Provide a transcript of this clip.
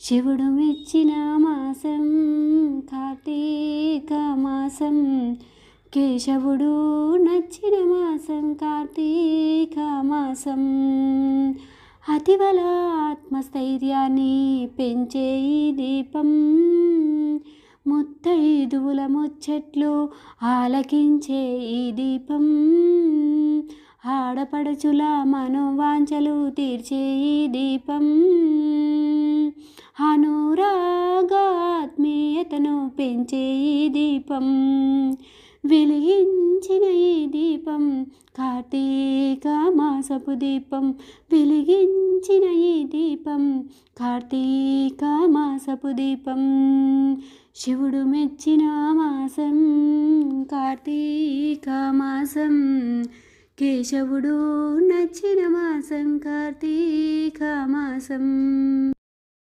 శివుడు మెచ్చిన మాసం కార్తీక మాసం. కేశవుడు నచ్చిన మాసం కార్తీక మాసం. అతివల ఆత్మస్థైర్యాన్ని పెంచే ఈ దీపం. ముత్తైదువుల ముచ్చట్లు ఆలకించే ఈ దీపం. ఆడపడుచుల మనోవాంఛలు తీర్చే ఈ దీపం. పెంచే ఈ దీపం వెలిగించిన ఈ దీపం కార్తీక మాసపు దీపం వెలిగించిన ఈ దీపం కార్తీక మాసపు దీపం. శివుడు మెచ్చిన మాసం కార్తీక మాసం. కేశవుడు నచ్చిన మాసం కార్తీక మాసం.